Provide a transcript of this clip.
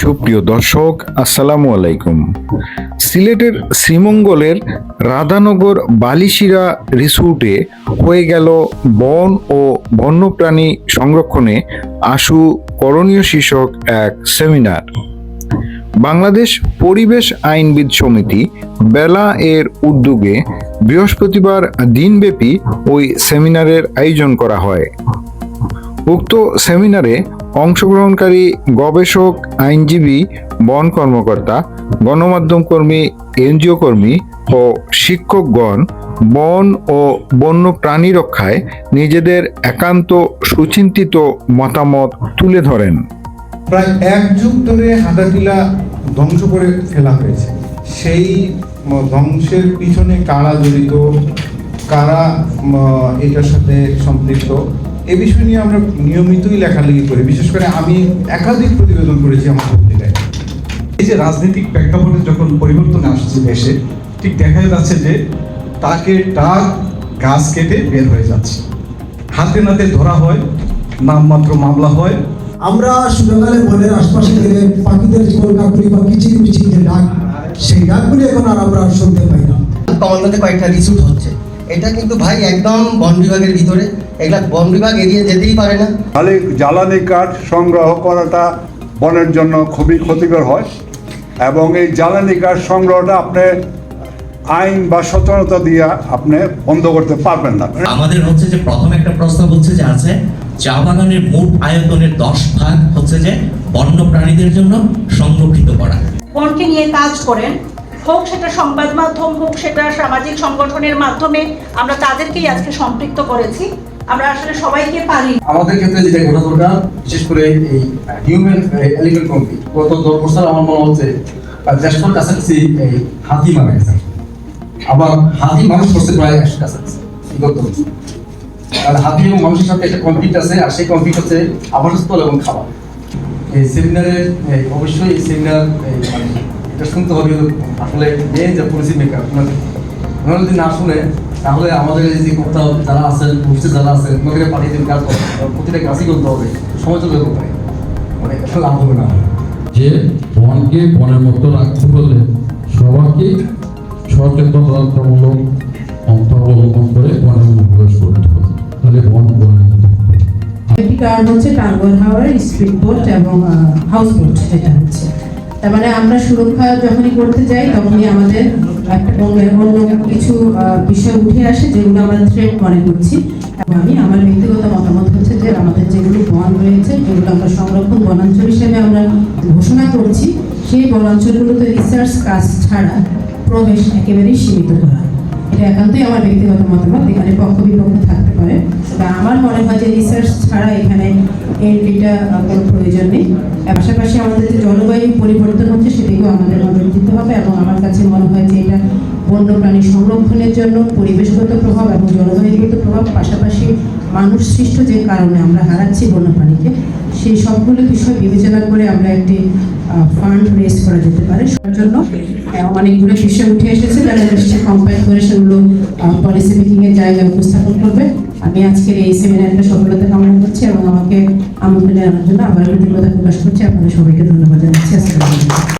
সুপ্রিয় দর্শক, আসসালামু আলাইকুম। সিলেটের শ্রীমঙ্গলের রাধানগর বালিশিরা রিসোর্টে হয়ে গেল বন ও বন্যপ্রাণী সংরক্ষণে আশু করণীয় শীর্ষক এক সেমিনার। বাংলাদেশ পরিবেশ আইনবিদ সমিতি বেলা এর উদ্যোগে বৃহস্পতিবার দিনব্যাপী ওই সেমিনারের আয়োজন করা হয়। উক্ত সেমিনারে অংশগ্রহণকারী গবেষক, আইনজীবী, বন কর্মকর্তা, গণমাধ্যম কর্মী, এনজিও কর্মী ও শিক্ষকগণ বন ও বন্য প্রাণী রক্ষায় নিজেদের একান্ত সুচিন্তিত মতামত তুলে ধরেন। প্রায় এক যুগ ধরে হাঁটাটিলা ধ্বংস করে ফেলা হয়েছে। সেই ধ্বংসের পিছনে কারা জড়িত, কারা এটার সাথে সম্পৃক্ত এ বিষয় নিয়ে আমরা নিয়মিতই লেখালেখি করি। বিশেষ করে আমি একাধিক প্রতিবেদন করেছি আমার পত্রিকায়। এই যে রাজনৈতিক প্রেক্ষাপটে যখন পরিবর্তন আসছে দেশে ঠিক দেখা যাচ্ছে যে তাকে টাক গাছ কেটে বের হয়ে যাচ্ছে। হাতে নাতে ধরা হয় নামমাত্র মামলা হয়। আমরা সকালে বনের আশপাশে গেলে পাখিদের যে কলকাকুলি বা কিচির মিচির যে ডাক সেই ডাকগুলি এখন আর আমরা শুনতে পাই না। কমান্ডোতে কয়েকটা রিসুট হচ্ছে। এটা কিন্তু ভাই একদম বন বিভাগের ভিতরে। এগুলা বন বিভাগ এড়িয়ে যেতেই পারে না। তাহলে জ্বালানি কাঠ সংগ্রহ করাটা বনের জন্য খুবই ক্ষতিকর হয় এবং এই জ্বালানি কাঠ সংগ্রহটা আপনি আইন বা সচেতনতা দিয়ে আপনি বন্ধ করতে পারবেন না। আমাদের হচ্ছে যে প্রথম একটা প্রস্তাব হচ্ছে যে আছে চা বাগানের মোট আয়তনের দশ ভাগ হচ্ছে যে বন্য প্রাণীদের জন্য সংরক্ষিত করা। বনকে নিয়ে কাজ করেন হোক সেটা সংবাদ মাধ্যম হোক সেটা সামাজিক সংগঠনের মাধ্যমে আমরা তাদেরকেই আজকে সম্পৃক্ত করেছি। আমরা আসলে সবাইকে পারি। আমাদের ক্ষেত্রে যেটা ঘটা দরকার বিশেষ করে এই হিউম্যান এলিমেন্ট কমপ্লিট গত দশ বছর আমার মনে হচ্ছে আহ, কাছাকাছি এই হাতি মারা গেছে। আবার হাতি মানুষ করছে প্রায় একশো কাছাকাছি আর হাতি এবং মানুষের সাথে একটা কমপ্লিট আছে আর সেই কমপ্লিট হচ্ছে আবাসস্থল এবং খাবার। এই সেমিনারে অবশ্যই এই সেমিনার মানে এটা শুনতে হবে আসলে মেন যে পলিসি মেকার ওনারা যদি না শুনে তাহলে আমাদের এই যে করতে যারা আছেন বুঝতে যারা আছেন ওনাদের পাঠিয়ে দিন কাজ প্রতিটা কাজই করতে হবে। সময় চলে যেতে পারে। মানে লাভ হবে না। যে বনকে বনের মতো রাখতে হলে সবাইকে সচেতনতামূলক পন্থা অবলম্বন করে বনের মধ্যে প্রবেশ করতে হবে। তাহলে বন। একটি কারণ হচ্ছে টাঙ্গর হাওয়ার স্পিড বোট এবং হাউস বোট যেটা হচ্ছে। তার মানে আমরা সুরক্ষা যখনই করতে যাই, তখনই আমাদের একটা অন্য কিছু বিষয় উঠে আসে যেগুলো আমরা থ্রেট মনে করছি। আমি, আমার ব্যক্তিগত মতামত হচ্ছে যে আমাদের যেগুলো বন রয়েছে, যেগুলো আমরা সংরক্ষণ বনাঞ্চল হিসেবে আমরা ঘোষণা করছি, সেই বনাঞ্চলগুলোতে রিসার্চ কাজ ছাড়া প্রবেশ একেবারেই সীমিত করা এটা একান্তই আমার ব্যক্তিগত মতামত, এখানে পক্ষ বিপক্ষ থাকতে পারে তবে আমার মনে হয় যে রিসার্চ ছাড়া এখানে এন্ট্রিটা কোনো প্রয়োজন নেই। পাশাপাশি আমাদের যে জলবায়ু পরিবর্তন হচ্ছে সেদিকেও আমাদের নজর দিতে হবে এবং আমার কাছে মনে হয় যে এটা বন্যপ্রাণী সংরক্ষণের জন্য পরিবেশগত প্রভাব এবং জলবায়ুগত প্রভাব, পাশাপাশি মানুষ সৃষ্ট যে কারণে আমরা হারাচ্ছি বন্যপ্রাণীকে, সেই সবগুলো বিষয় বিবেচনা করে আমরা একটি ফান্ড রেজ করা যেতে পারে। তার জন্য অনেকগুলো বিষয় উঠে এসেছে যারা কম্পাইল করে সেগুলো পলিসি মেকিং এর জায়গায় উপস্থাপন করবে। আমি আজকের এই সেমিনারটা সফলতা কামনা করছি এবং আমাকে আমন্ত্রণ জানানোর জন্য আবার কৃতজ্ঞতা প্রকাশ করছি। আপনাদের সবাইকে ধন্যবাদ জানাচ্ছি। আসসালামু আলাইকুম।